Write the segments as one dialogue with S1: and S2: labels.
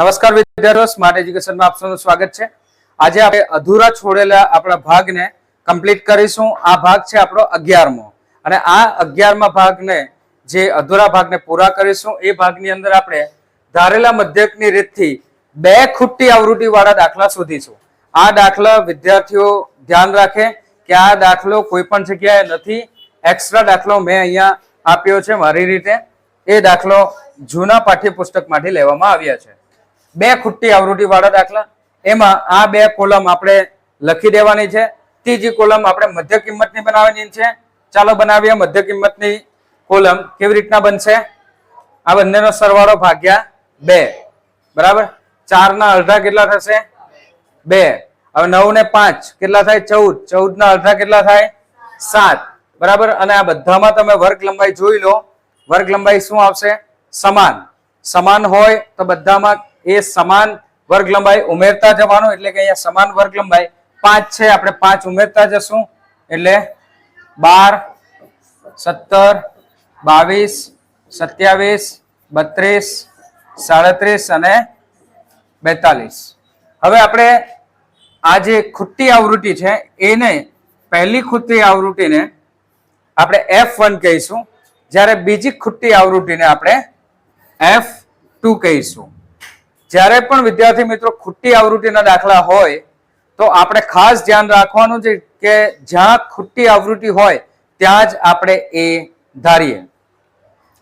S1: નમસ્કાર વિદ્યાર્થીઓ, સ્માર્ટ એજ્યુકેશનમાં આપ સ્વાગત છે. આજે આપણે અધૂરા છોડેલા આપણા ભાગને કમ્પ્લીટ કરીશું. આ ભાગ છે આપણો અગિયારમો. અને આ અગિયારમા ભાગને જે અધૂરા ભાગને પૂરા કરીશું, એ ભાગની અંદર આપણે ધારેલા મધ્યકની રીતથી બે ખુટ્ટી આવૃત્તિ વાળા દાખલા શોધીશું. આ દાખલા વિદ્યાર્થીઓ ધ્યાન રાખે કે આ દાખલો કોઈ પણ જગ્યાએ નથી. એક્સ્ટ્રા દાખલો મેં અહીંયા આપ્યો છે મારી રીતે. એ દાખલો જૂના પાઠ્યપુસ્તકમાંથી લેવામાં આવ્યા છે. બે ખુટ્ટી આવૃત્તિ વાળા દાખલા. એમાં આ બે કોલમ આપણે લખી દેવાની છે. ત્રીજી કોલમ આપણે મધ્ય કિંમતની બનાવવાની છે. ચાલો બનાવીએ મધ્ય કિંમતની કોલમ. કેવી રીતના બનશે? આ બંનેનો સરવાળો ભાગ્યા બે. બરાબર? ચાર ના અડધા કેટલા થશે? બે. હવે નવ ને પાંચ કેટલા થાય? ચૌદ. ચૌદ ના અડધા કેટલા થાય? સાત. બરાબર? અને આ બધામાં તમે વર્ગ લંબાઈ જોઈ લો. વર્ગ લંબાઈ શું આવશે? સમાન. સમાન હોય તો બધામાં એ સમાન વર્ગ લંબાઈ ઉમેરતા જવાનું, એટલે કે અહીંયા સમાન વર્ગ લંબાઈ પાંચ છે, આપણે પાંચ ઉમેરતા જશું. એટલે બાર, સત્તર, બાવીસ, સત્યાવીસ, બત્રીસ, સાડત્રીસ અને બેતાલીસ. હવે આપણે આ જે ખુટ્ટી આવૃત્તિ છે, એને પહેલી ખુટ્ટી આવૃત્તિને આપણે એફ વન કહીશું. જ્યારે બીજી ખુટ્ટી આવૃત્તિને આપણે એફ ટુ કહીશું. જ્યારે પણ વિદ્યાર્થી મિત્રો ખુટ્ટી આવૃત્તિના દાખલા હોય, તો આપણે ખાસ ધ્યાન રાખવાનું છે કે જ્યાં ખુટ્ટી આવૃત્તિ હોય, ત્યાં જ આપણે એ ધારીએ.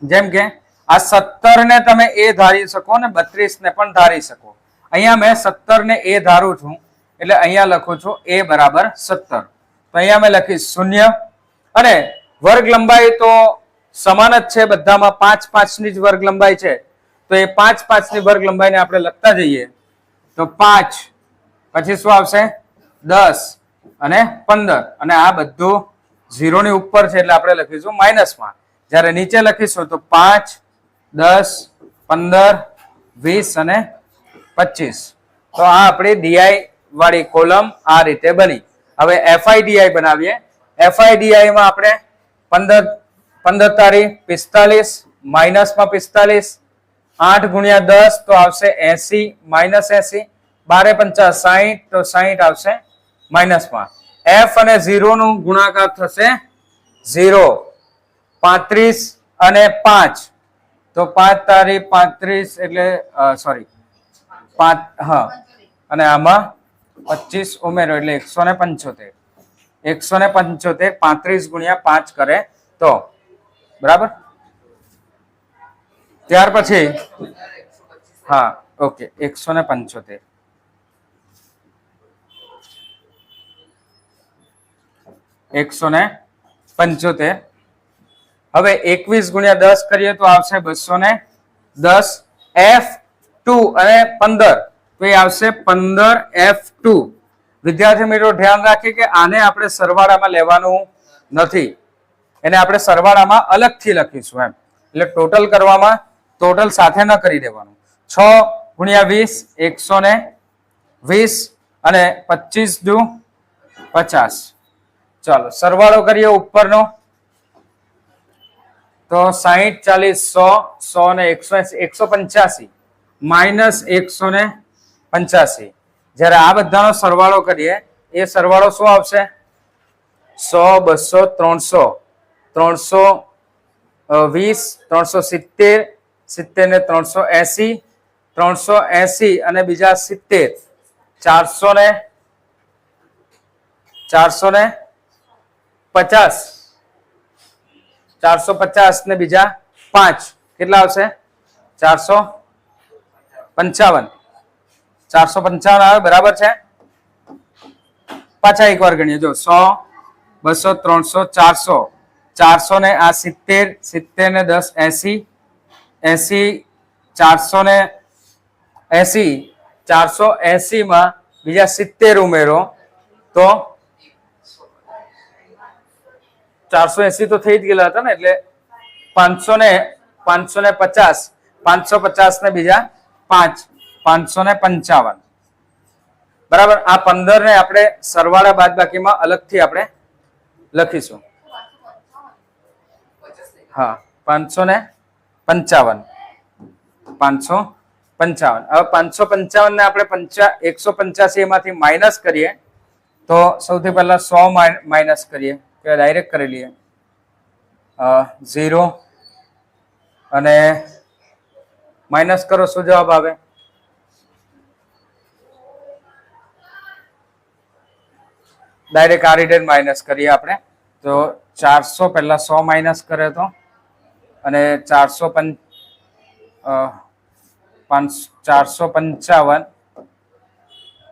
S1: જેમ કે, આ સત્તર ને તમે એ ધારી શકો ને બત્રીસ ને પણ ધારી શકો. અહીંયા મેં સત્તર ને એ ધારું છું, એટલે અહીંયા લખું છું એ બરાબર સત્તર. તો અહીંયા મેં લખીશ શૂન્ય. અને વર્ગ લંબાઈ તો સમાન જ છે, બધામાં પાંચ પાંચની જ વર્ગ લંબાઈ છે. તો એ પાંચ પાંચની વર્ગ લંબાઈને આપણે લખતા જઈએ. તો પાંચ, પછી શું આવશે? દસ અને પંદર. અને આ બધું ઝીરોની ઉપર છે એટલે આપણે લખીશું માઇનસમાં. જ્યારે નીચે લખીશું તો પાંચ, દસ, પંદર, વીસ અને પચીસ. તો આ આપણી ડીઆઈ વાળી કોલમ આ રીતે બની. હવે એફઆઈડીઆઈ બનાવીએ. એફઆઈડીઆઈમાં આપણે પંદર પંદર તારીખ પિસ્તાલીસ, માઇનસમાં પિસ્તાલીસ આઠ ગુણ્યા દસ તો આવશે એસી, માઇનસ એસી. બારે પંચા સાહીઠ તો સાહીઠ આવશે માઇનસમાં. એફ અને ઝીરો નું ગુણાકાર થશે ઝીરો. પાંત્રીસ અને પાંચ. તો પાંચ તારીખ પાંત્રીસ એટલે સોરી પાંચ, હા. અને આમાં પચીસ ઉમેરો એટલે એકસો ને પંચોતેર. એકસો ને પંચોતેર, પાંત્રીસ ગુણ્યા પાંચ કરે તો. બરાબર? ત્યાર પછી? હા, ઓકે, એકસો ને પંચોતેર. એકસો ને પંચોતેર. હવે એકવીસ ગુણ્યા દસ કરીએ તો આવશે બસો ને દસ એફ ટુ અને પંદર. તો એ આવશે પંદર એફ ટુ. વિદ્યાર્થી મિત્રો, ધ્યાન રાખીએ કે આને આપણે સરવાળામાં લેવાનું નથી. એને આપણે સરવાળામાં અલગથી લખીશું એમ. એટલે ટોટલ કરવામાં ટોટલ સાથે ન કરી દેવાનું. છ ગુણ્યા વીસ, એકસો ને વીસ અને પચીસ દુ પચાસ. ચાલો, સરવાળો કરીએ ઉપરનો. તો સાહીઠ ચાલીસ સો સો ને એકસો એકસો પંચ્યાસી, માઇનસ એકસો ને પંચ્યાસી. જ્યારે આ બધાનો સરવાળો કરીએ, એ સરવાળો શું આવશે? સો, બસો, ત્રણસો ત્રણસો વીસ, ત્રણસો સિત્તેર સિત્તેર ને ત્રણસો એસી ત્રણસો એસી અને બીજા સિત્તેર. ચારસો ને ચારસો ને પચાસ. ચારસો પચાસ ને બીજા પાંચ. કેટલા આવશે? ચારસો પંચાવન. ચારસો પંચાવન આવે, બરાબર છે? પાછા એક વાર ગણીએ. જો, સો, બસો, ત્રણસો, ચારસો. ચારસો ને આ સિત્તેર સિત્તેર ને દસ, એસી. એસી ચારસો ને એસી ચારસો એસી માં બીજા સિત્તેર ઉમેરો, તો ચારસો એસી તો થઈ જ ગયેલા હતા ને, એટલે પાંચસો ને પાંચસો ને પચાસ, પાંચસો પચાસ ને બીજા પાંચ, પાંચસો ને પંચાવન. બરાબર? આ પંદર ને આપણે સરવાળા બાદ બાકીમાં અલગથી આપણે લખીશું. હા, પાંચસો ને પંચાવન. પાંચસો પંચાવન. હવે પાંચસો પંચાવન ને આપણે પંચા, એકસો પંચ્યાસી એમાંથી માઇનસ કરીએ, તો સૌથી પહેલા સો માઇનસ કરીએ કે ડાયરેક્ટ કરી લઈએ. ઝીરો અને માઇનસ કરો, શું જવાબ આવે? ડાયરેક્ટ આ રીતે માઇનસ કરીએ આપણે. તો ચારસો પહેલા સો માઇનસ કરે તો અને ચારસો પાંચ, ચારસો પંચાવન.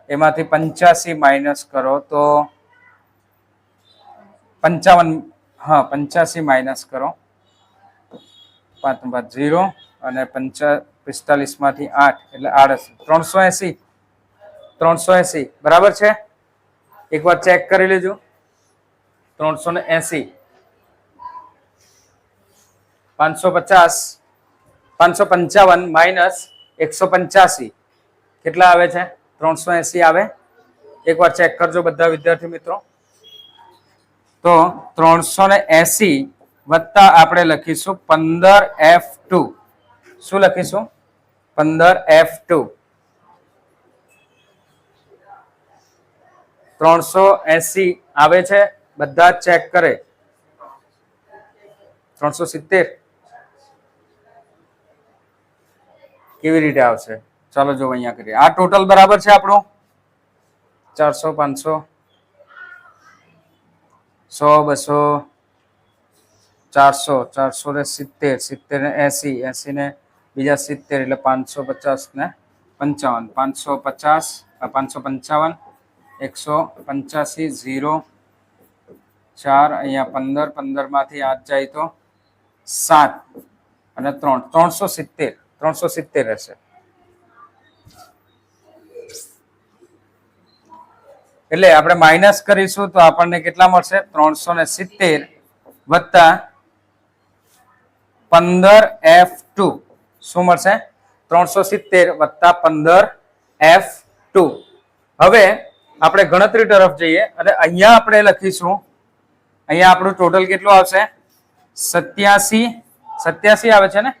S1: એમાંથી પંચ્યાસી માઇનસ કરો તો પંચાવન, હા, પંચ્યાસી માઇનસ કરો. પાંચ નંબર ઝીરો અને પંચા, પિસ્તાલીસમાંથી આઠ, એટલે આડત્રીસ ત્રણસો એંસી. ત્રણસો એંસી. બરાબર છે? એકવાર ચેક કરી લેજો. ત્રણસો ને એંસી. પાંચસો પચાસ, પાંચસો પંચાવન માઇનસ એકસો પંચ્યાસી. કેટલા આવે છે? ત્રણસો એંસી આવે. એકવાર ચેક કરજો બધા વિદ્યાર્થી મિત્રો. તો ત્રણસો ને એંસી વત્તા આપણે લખીશું પંદર એફ ટુ. શું લખીશું? પંદર એફ ટુ. ત્રણસો એસી આવે છે? બધા ચેક કરે. ત્રણસો સિત્તેર. કેવી રીતે આવશે? ચાલો જો અહીંયા કરીએ. આ ટોટલ બરાબર છે આપણું? ચારસો, પાંચસો? સો, બસો? ચારસો? ચારસો ને સિત્તેર. સિત્તેર ને એસી. એસી ને બીજા સિત્તેર એટલે પાંચસો પચાસ ને પંચાવન. પાંચસો પચાસ પાંચસો પંચાવન. એકસો પંચ્યાસી, ઝીરો, ચાર, અહીંયા પંદર. પંદરમાંથી આઠ જાય તો સાત અને ત્રણ. ત્રણસો સિત્તેર. ત્રણસો સિત્તેર હશે એટલે આપણે માઇનસ કરીશું તો આપણને કેટલા મળશે? ત્રણસો ને સિત્તેર વત્તા પંદર એફ ટુ. શું મળશે? ત્રણસો સિત્તેર વત્તા પંદર એફ ટુ. હવે આપણે ગણતરી તરફ જઈએ. અને અહીંયા આપણે લખીશું. અહીંયા આપણું ટોટલ કેટલું આવશે? સત્યાસી. સત્યાસી આવે છે ને?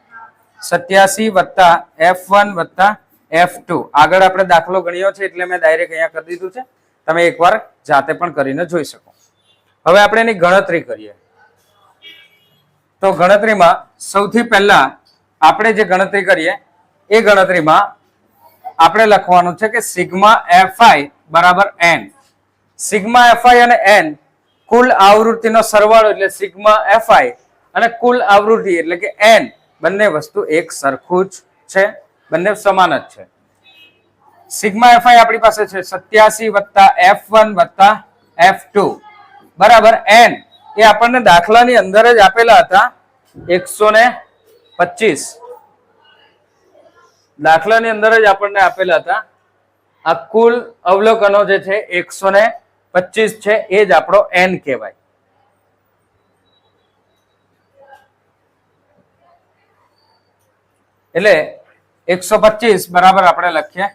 S1: સત્યાસી વત્તા એફ વન વત્તા એફ ટુ આગળ આપણે દાખલો ગણ્યો છે એટલે મેં ડાયરેક્ટ અહીંયા કરી દીધું છે. તમે એકવાર જાતે પણ કરીને જોઈ શકો. હવે આપણે એની ગણતરી કરીએ. તો ગણતરીમાં સૌથી પહેલા આપણે જે ગણતરી કરીએ, એ ગણતરીમાં આપણે લખવાનું છે કે સિગ્મા એફઆઈ બરાબર એન સિગ્મા એફઆઈ અને એન કુલ આવૃત્તિનો સરવાળો એટલે સિગ્મા એફઆઈ અને કુલ આવૃત્તિ એટલે કે એન બંને વસ્તુ એક સરખું જ છે, બંને સમાન જ છે. સિગ્મા એફઆઈ આપણી પાસે છે, સત્યાસી વત્તા એફ વન વત્તા એફ ટુ. બરાબર, એન એ આપણને દાખલાની અંદર જ આપેલા હતા એકસો ને પચીસ. દાખલાની અંદર જ આપણને આપેલા હતા આ કુલ અવલોકનો જે છે, એકસો ને પચીસ છે, એ જ આપણો એન કહેવાય. એટલે એકસો પચીસ બરાબર આપણે લખીએ.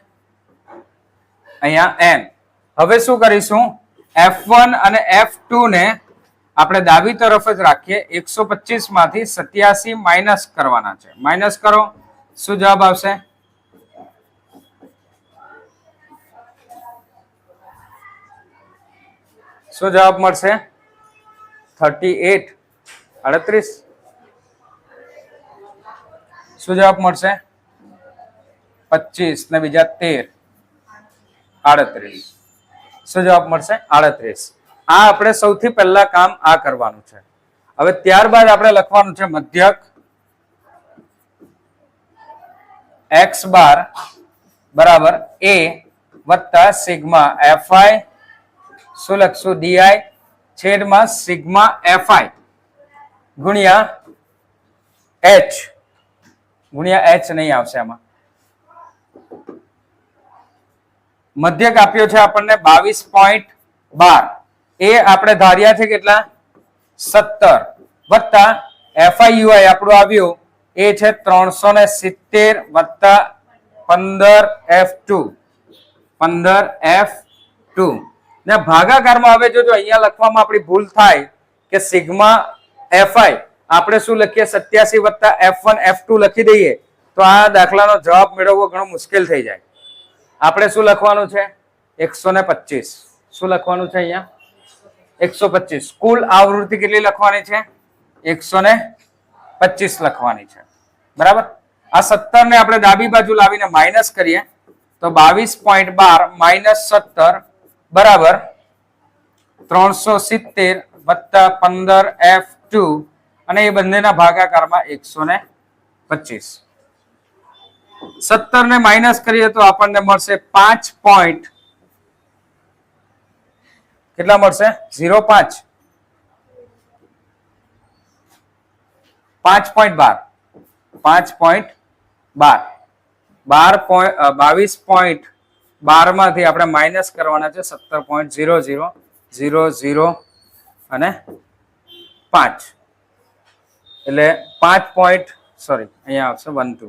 S1: અહીંયા એન હવે શું કરીશું? એફ વન અને એફ ને આપણે ડાબી તરફ જ રાખીએ. એકસો પચીસમાંથી સત્યાસી માઇનસ કરવાના છે. માઇનસ કરો. શું જવાબ આવશે? શું જવાબ મળશે? થર્ટી એટ અડત્રીસ. શું જવાબ મળશે? પચીસ ને બીજા તેર. આડત્રીસ. શું જવાબ મળશે? આડત્રીસ. આ આપણે સૌથી પહેલા કામ આ કરવાનું છે. હવે ત્યારબાદ આપણે લખવાનું છે મધ્યક. એક્સ બાર બરાબર એ વત્તા સિગ્મા એફઆઈ. શું લખશું? ડીઆઈ છેદમાં સિગ્મા એફઆઈ. ગુણ્યા એચ. ગુણ્યા એચ નહીં આવશે આમાં. મધ્યક આપ્યો છે આપણને બાવીસ પોઈન્ટ બાર. એ આપણે ધાર્યા છે કેટલા? સત્તર. વત્તા એફઆઈયુઆઈ આપણું આવ્યું. એ છે ત્રણસો ને સિત્તેર વત્તા પંદર એફ ટુ પંદર એફ ટુ ને ભાગાકારમાં હવે જોજો, અહીંયા લખવામાં આપણી ભૂલ થાય કે સિગ્મા એફઆઈ આપણે શું લખીએ? સત્યાસી વત્તા એફ વન એફ ટુ લખી દઈએ, તો આ દાખલાનો જવાબ મેળવવો ઘણો મુશ્કેલ થઈ જાય. આપણે શું લખવાનું છે? એકસો ને પચીસ. શું લખવાનું છે અહીંયા? એકસો પચીસ. કુલ આવૃત્તિ કેટલી લખવાની છે? એકસો ને પચીસ લખવાની છે. બરાબર? આ સત્તર ને આપણે ડાબી બાજુ લાવીને માઇનસ કરીએ, તો બાવીસ પોઈન્ટ બાર માઇનસ સત્તર બરાબર ત્રણસો સિત્તેર વત્તા પંદર એફ ટુ અને એ બંનેના ભાગાકારમાં એકસો ને પચીસ. સત્તર ને માઇનસ કરીએ તો આપણને મળશે પાંચ પોઈન્ટ. કેટલા મળશે? ઝીરો પાંચ. પાંચ પોઈન્ટ બાર. પાંચ પોઈન્ટ બાર. બાર પોઈન્ટ બાવીસ પોઈન્ટ બારમાંથી આપણે માઇનસ કરવાના છે સત્તર point zero zero zero zero અને પાંચ. એટલે પાંચ પોઈન્ટ સોરી અહીંયા આવશે વન ટુ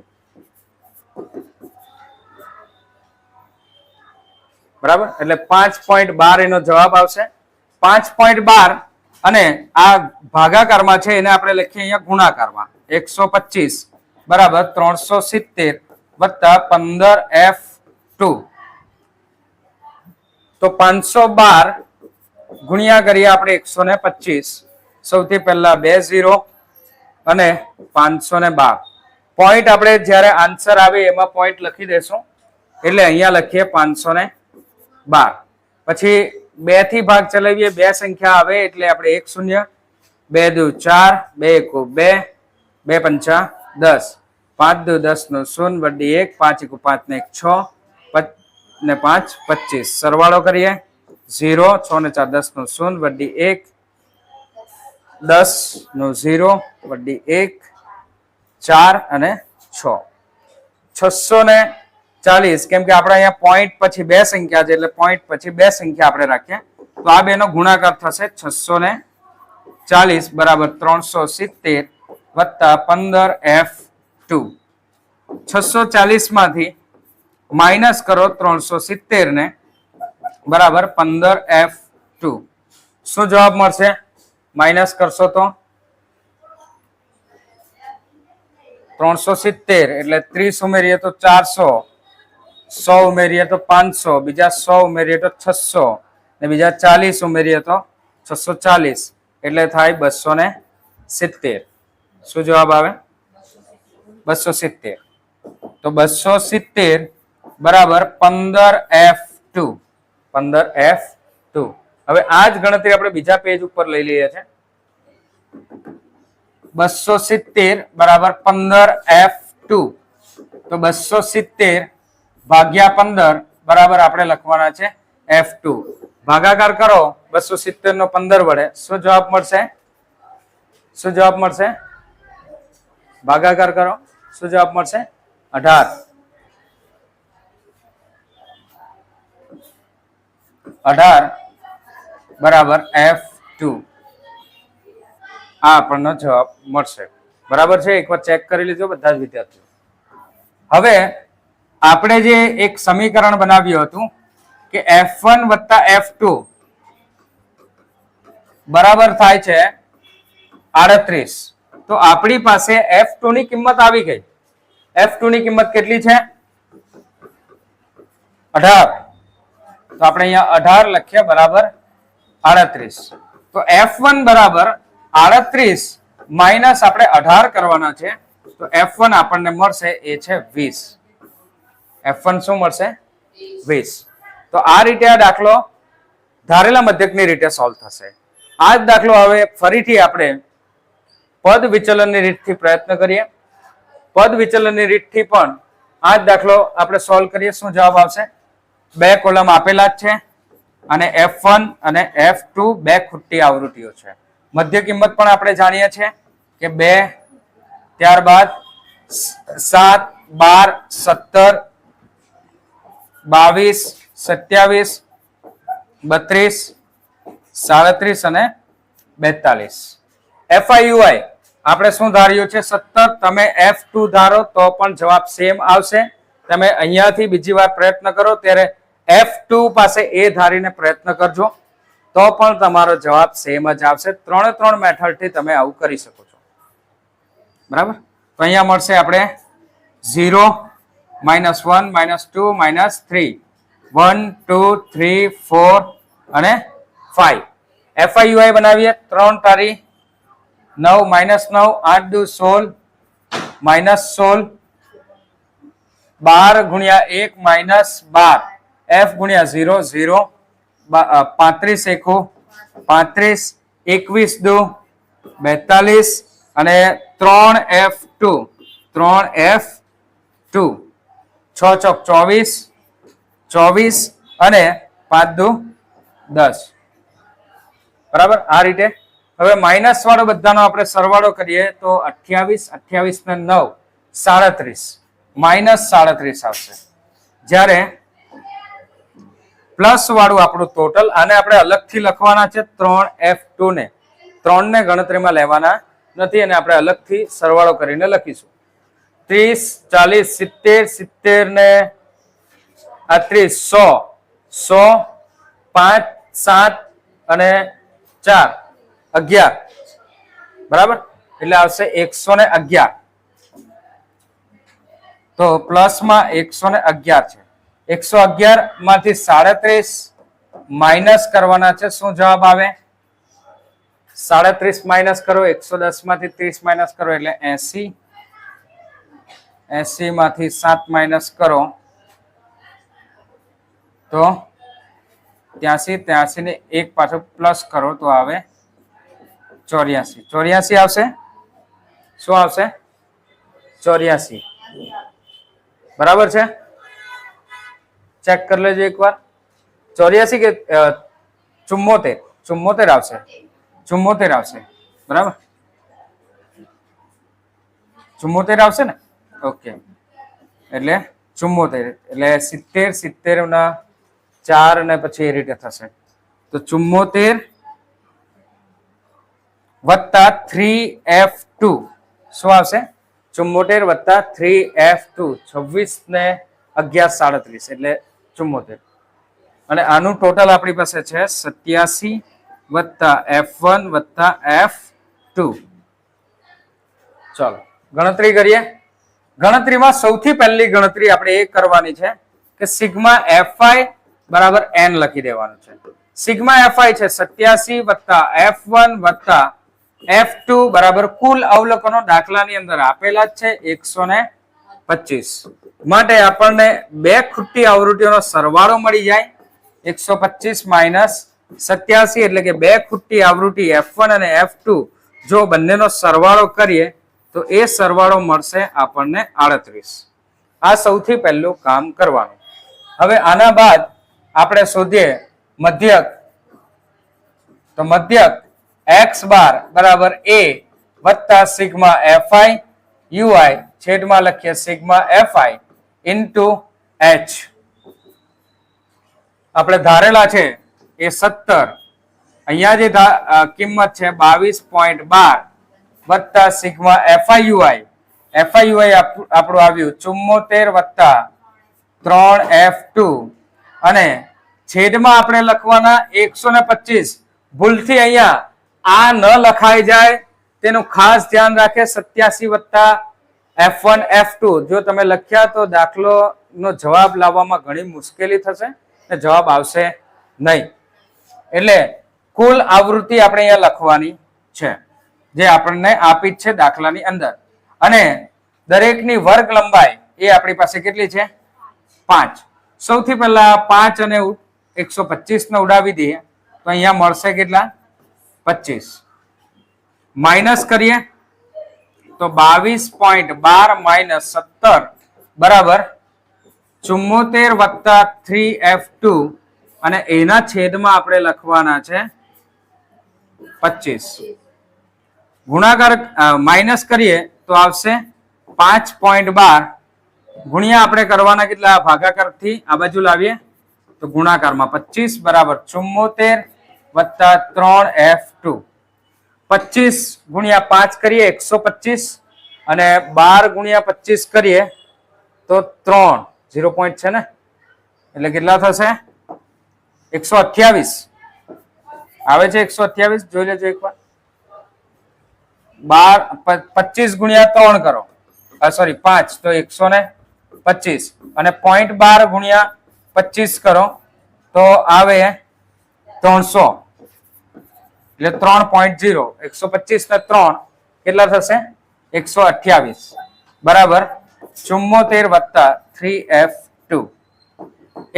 S1: બરાબર? એટલે પાંચ પોઈન્ટ બાર એનો જવાબ આવશે. પાંચ પોઈન્ટ બાર અને આ ભાગાકારમાં છે, એને આપણે લખીએ અહીંયા ગુણાકારમાં. એકસો પચીસ, બરાબર? ત્રણસો સિત્તેર વત્તા પંદર એફ ટુ તો પાંચસો બાર ગુણ્યા કરીએ આપણે એકસો ને પચીસ. સૌથી પહેલા બે ઝીરો અને પાંચસો ને બાર. પોઈન્ટ આપણે જ્યારે આન્સર આવે એમાં પોઈન્ટ લખી દેશું. એટલે અહીંયા લખીએ પાંચસો ને બાર. પછી બેથી ભાગ ચલાવીએ, બે સંખ્યા આવે એટલે આપણે એક શૂન્ય, બે દુ ચાર, બે એકુ બે બે પંચા દસ. પાંચ દુ દસનું શૂન્ય વડી એક, પાંચ એકુ પાંચ ને એક છ ને પાંચ પચીસ. સરવાળો કરીએ. ઝીરો, છ ને ચાર દસનું શૂન્ય વડી એક દસ, નો ઝીરો વડી એક, ચાર અને છ. છસો ને ચાલીસ, કેમ કે આપણે અહીંયા પોઈન્ટ પછી બે સંખ્યા છે, એટલે પોઈન્ટ પછી બે સંખ્યા આપણે રાખીએ. તો આ બેનો ગુણાકાર થશે છસો ને ચાલીસ બરાબર ત્રણસો સિત્તેર વત્તા પંદર એફ ટુ. છસો ચાલીસમાંથી માઇનસ કરો ત્રણસો સિત્તેર ને બરાબર પંદર એફ ટુ. શું જવાબ મળશે? માઇનસ કરશો તો? ત્રણસો સિત્તેર, એટલે ત્રીસ ઉમેરીએ તો ચારસો, સો ઉમેરીએ તો પાંચસો, બીજા સો ઉમેરીએ તો છસો, ને બીજા ચાલીસ ઉમેરીએ તો છસો ચાલીસ, એટલે થાય બસો ને સિત્તેર. શું જવાબ આવે? બસો સિત્તેર. તો બસો સિત્તેર બરાબર પંદર એફ ટુ, પંદર એફ ટુ. હવે આ જ ગણતરી આપણે બીજા પેજ ઉપર લઈ લઈએ છીએ. બસો સિત્તેર બરાબર પંદર એફ ટુ તો બસો સિત્તેર ભાગ્યા પંદર બરાબર આપણે લખવાના છે એફ ટુ ભાગાકાર કરો, બસો સિત્તેર નો પંદર વડે. શું જવાબ મળશે? શું જવાબ મળશે? ભાગાકાર કરો, શું જવાબ મળશે? અઢાર. અઢાર બરાબર એફ ટુ આ આપણને જવાબ મળશે. બરાબર છે? એકવાર ચેક કરી લીધો બધા જ વિદ્યાર્થીઓ. હવે આપણે જે એક સમીકરણ બનાવ્યું હતું કે એફ વન વત્તા એફ ટુ બરાબર થાય છે આડત્રીસ. તો આપણી પાસે એફ ટુ ની કિંમત આવી ગઈ. એફ ટુ ની કિંમત કેટલી છે? અઢાર. તો આપણે અહીંયા અઢાર લખીએ બરાબર? આડત્રીસ. તો એફ વન બરાબર આડત્રીસ માઇનસ આપણે અઢાર કરવાના છે. તો એફ વન આપણને મળશે, એ છે વીસ. એફ વન શું મળશે? વીસ. તો આ રીતે આ દાખલો ધારેલા મધ્યકની રીતે સોલ્વ થશે. આ જ દાખલો હવે ફરીથી આપણે પદ વિચલનની રીતથી પ્રયત્ન કરીએ. પદ વિચલનની રીતથી પણ આ જ દાખલો આપણે સોલ્વ કરીએ. શું જવાબ આવશે? બે કોલમ આપેલા જ છે. અને એફ અને એફ બે ખૂટી આવૃત્તિઓ છે. મધ્ય કિંમત પણ આપણે જાણીએ છીએ કે બે, ત્યારબાદ સાત, બાર, સત્તર, બાવીસ, સત્યાવીસ, બત્રીસ, સાડત્રીસ અને બેતાલીસ. એફઆઈયુઆઈ આપણે શું ધાર્યું છે? સત્તર, તમે એફ ધારો તો પણ જવાબ સેમ આવશે. તમે અહીંયાથી બીજી વાર પ્રયત્ન કરો, ત્યારે એફ ટુ પાસે એ ધારીને પ્રયત્ન કરજો, તો પણ તમારો જવાબ સેમ જ આવશે. ત્રણે ત્રણ મેથડથી તમે આવું કરી શકો છો. બરાબર? તો અહીંયા મળશે આપણે zero minus one minus two minus three one two three four અને ફાઈવ એફઆઈયુઆઈ બનાવીએ. ત્રણ તારી નવ માઇનસ નવ, આઠ દુ સોળ માઇનસ સોળ, બાર ગુણ્યા એક માઇનસ બાર. એફ ગુણ્યા ઝીરો ઝીરો પાંત્રીસ એકુ, પાંત્રીસ, એકવીસ દુ, બેતાલીસ, અને ત્રણ એફ ટુ, ત્રણ એફ ટુ, છ ચોક ચોવીસ ચોવીસ, અને પાંચ દુ, દસ. બરાબર? આ રીતે. હવે માઇનસ વાળો બધાનો આપણે સરવાળો કરીએ તો અઠ્યાવીસ અઠ્યાવીસ ને નવ, સાડત્રીસ. માઇનસ સાડત્રીસ આવશે. જ્યારે પ્લસ વાળું આપણું ટોટલ આને આપણે અલગથી લખવાના છે ત્રણ એફ ટુ ને. ત્રણ ને ગણતરીમાં લેવાના નથી અને આપણે અલગથી સરવાળો કરીને લખીશું. ત્રીસ, ચાલીસ, સિત્તેર સિત્તેર ને, આ ત્રીસ, સો. સો, પાંચ, સાત અને ચાર. અગિયાર. બરાબર? એટલે આવશે એકસો ને અગિયાર. તો પ્લસમાં એકસો ને અગિયાર છે. એકસો અગિયારમાંથી સાડત્રીસ માઇનસ કરવાના છે. શું જવાબ આવે? સાડત્રીસ માઇનસ કરો, એકસો દસમાંથી ત્રીસ માઇનસ કરો, એટલે એસી. એસી માંથી સાત માઇનસ કરો, તો ત્યાંસી ત્યાંસી ને એક પાછો પ્લસ કરો તો આવે ચોર્યાસી. ચોર્યાસી આવશે? શું આવશે? ચોર્યાસી. બરાબર છે? ચેક કરી લેજો એકવાર. ચોર્યાસી કે ચુમ્મોતેર. ચુમ્મોતેર આવશે. ચુમ્મોતેર આવશે. બરાબર? ચુમ્મોતેર આવશે ને? ઓકે. એટલે ચુમ્મોતેર. એટલે સિત્તેર સિત્તેર ના ચાર અને પછી એ રીતે થશે. તો ચુમ્મોતેર વત્તા થ્રી એફ ટુ. શું આવશે? ચુમ્મોતેર વત્તા થ્રી એફ ટુ. છવ્વીસ ને અગિયાર સાડત્રીસ. એટલે ચુમ્મોતેર અને આનું ટોટલ આપણી પાસે છે સત્યાસી વત્તા એફ વન વત્તા એફ ટુ. ચાલો, ગણતરી કરીએ. ગણતરીમાં સૌથી પહેલી ગણતરી આપણે એ કરવાની છે કે સિગ્મા એફઆઈ બરાબર એન લખી દેવાનું છે. સિગ્મા એફઆઈ છે સત્યાસી વત્તા એફ વન વત્તા એફ ટુ બરાબર કુલ અવલોકનો દાખલાની અંદર આપેલા જ છે એકસો ને પચીસ. માટે આપણને બે ખુટ્ટી આવૃત્તિઓનો સરવાળો મળી જાય. એકસો પચીસ માઇનસ સત્યાસી એટલે કે બે ખુટ્ટી આવૃત્તિ એફ અને એફ જો બંનેનો સરવાળો કરીએ, તો એ સરવાળો મળશે આપણને આડત્રીસ. આ સૌથી પહેલું કામ કરવાનું. હવે આના બાદ આપણે શોધીએ મધ્યક. તો મધ્યક એક્સ બાર બરાબર એ વત્તા સિગ્મા એફઆઈ યુઆઈ છેદમાં લખીએ સિગ્મા એફઆઈ ઇન્ટુ એચ આપણે ધારેલા છે એ સત્તર. અહીંયા જે કિંમત છે બાવીસ પોઈન્ટ બાર વત્તા સિગ્મા એફઆઈયુઆઈ. એફઆઈયુઆઈ આપણું આવ્યું ચુમ્મોતેર વત્તા ત્રણ એફ ટુ. અને છેદમાં આપણે લખવાના એકસો ને પચીસ. ભૂલથી અહીંયા આ ન લખાઈ જાય. તેનું ખાસ ધ્યાન રાખે સત્યાસી વત્તા એફ વન એફ ટુ જો તમે લખ્યા તો દાખલો નો જવાબ લાવવામાં ઘણી મુશ્કેલી થશે ને જવાબ આવશે નહીં. એટલે કુલ આવૃત્તિ આપણે અહીંયા લખવાની છે, જે આપણને આપી છે દાખલાની અંદર. અને દરેકની વર્ગ લંબાઈ એ આપણી પાસે કેટલી છે? પાંચ. સૌથી પહેલા પાંચ અને એકસો પચીસ ઉડાવી દઈએ. તો અહીંયા મળશે કેટલા? પચીસ. માઇનસ કરીએ. તો બાવીસ પોઈન્ટ બાર માઇનસ સત્તર, બરાબર? ચુમ્મોતેર વત્તા થ્રી એફ ટુ અને એના છેદમાં આપણે લખવાના છે પચીસ. ગુણાકાર માઇનસ કરીએ તો આવશે પાંચ પોઈન્ટ બાર. ગુણ્યા આપણે કરવાના કેટલા? ભાગાકારથી આ બાજુ લાવીએ તો ગુણાકારમાં પચીસ, બરાબર. ચુમ્મોતેર વત્તા ત્રણ એફ ટુ પચીસ ગુણ્યા પાંચ કરીએ, એકસો પચીસ. અને બાર ગુણ્યા પચીસ કરીએ, તો ત્રણ. ઝીરો પોઈન્ટ છે ને? એટલે કેટલા થશે? એકસો અઠ્યાવીસ. આવે છે એકસો અઠ્યાવીસ? જોઈ લેજો એકવાર. બાર પચીસ ગુણ્યા ત્રણ કરો. સોરી પાંચ, તો એકસો ને પચીસ. અને પોઈન્ટ બાર ગુણ્યા પચીસ કરો, તો આવે ત્રણસો. એટલે ત્રણ પોઈન્ટ જીરો એકસો પચીસ ને ત્રણ. કેટલા થશે? એકસો અઠ્યાવીસ. બરાબર? ચુમ્મોતેર વત્તા થ્રી એફ ટુ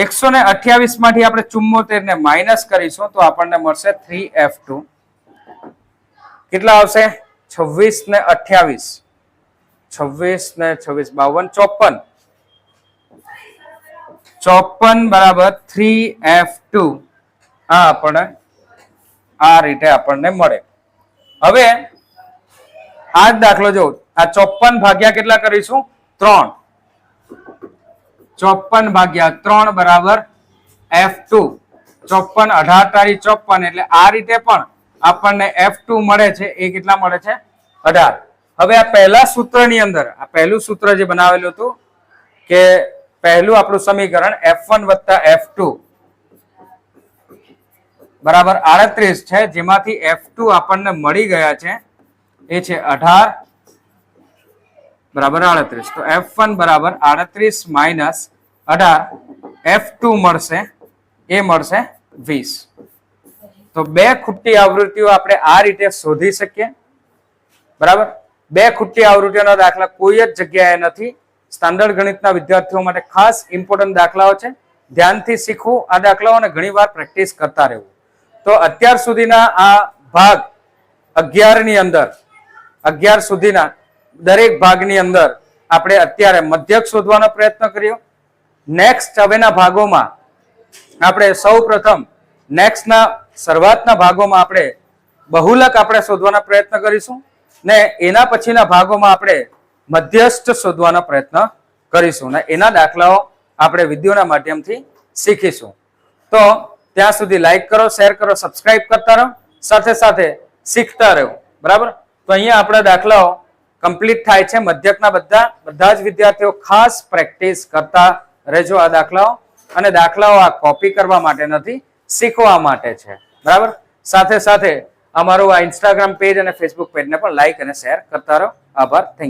S1: એકસો ને અઠ્યાવીસમાંથી આપણે ચુમ્મોતેર ને માઇનસ કરીશું તો આપણને મળશે થ્રી એફ ટુ કેટલા આવશે? છવ્વીસ ને અઠ્યાવીસ. છવ્વીસ ને છવ્વીસ. બાવન, ચોપન. ચોપન બરાબર થ્રી એફ ટુ આ આપણને આ રીતે આપણને મળે. હવે આ જ દાખલો જો આ ચોપન ભાગ્યા કેટલા કરીશું? ત્રણ. ચોપન ભાગ્યા ત્રણ બરાબર એફ ટુ ચોપન અઢાર તારી ચોપન એટલે આ રીતે પણ આપણને એફ ટુ મળે છે. એ કેટલા મળે છે? અઢાર. હવે આ પહેલા સૂત્રની અંદર, આ પહેલું સૂત્ર જે બનાવેલું હતું કે પહેલું આપણું સમીકરણ એફ વન વત્તા એફ ટુ બરાબર આડત્રીસ છે, જેમાંથી એફ ટુ આપણને મળી ગયા છે. એ છે અઢાર. બરાબર આડત્રીસ. તો એફ વન બરાબર આડત્રીસ માઇનસ અઢાર. એફ ટુ મળશે. એ મળશે વીસ. તો બે ખૂટી આવૃત્તિઓ આપણે આ રીતે શોધી શકીએ. બરાબર? બે ખૂટી આવૃત્તિઓના દાખલા કોઈ જ જગ્યાએ નથી. સ્ટાન્ડર્ડ ગણિતના વિદ્યાર્થીઓ માટે ખાસ ઇમ્પોર્ટન્ટ દાખલાઓ છે. ધ્યાનથી શીખવું. આ દાખલાઓને ઘણીવાર પ્રેક્ટિસ કરતા રહેવું. તો અત્યાર સુધીના આ ભાગ અગિયારની અંદર, અગિયાર સુધીના દરેક ભાગની અંદર આપણે અત્યારે મધ્યક શોધવાનો પ્રયત્ન કર્યો. નેક્સ્ટ હવેના ભાગોમાં આપણે સૌ પ્રથમ નેક્સ્ટના શરૂઆતના ભાગોમાં આપણે બહુલક આપણે શોધવાનો પ્રયત્ન કરીશું ને એના પછીના ભાગોમાં આપણે મધ્યસ્થ શોધવાનો પ્રયત્ન કરીશું ને એના દાખલાઓ આપણે વિડીયોના માધ્યમથી શીખીશું. તો ત્યાં સુધી લાઈક કરો શેર કરો સબસ્ક્રાઇબ કરતા રહો. સાથે સાથે શીખતા રહો. બરાબર? તો અહીંયા આપણા દાખલાઓ કમ્પ્લીટ થાય છે. મધ્યકના બધા બધા જ વિદ્યાર્થીઓ ખાસ પ્રેક્ટિસ કરતા રહેજો આ દાખલાઓ. અને દાખલાઓ આ કોપી કરવા માટે નથી, શીખવા માટે છે. બરાબર? સાથે સાથે અમારું આ ઇન્સ્ટાગ્રામ પેજ અને ફેસબુક પેજને પણ લાઈક અને શેર કરતા રહો. આભાર. થેન્ક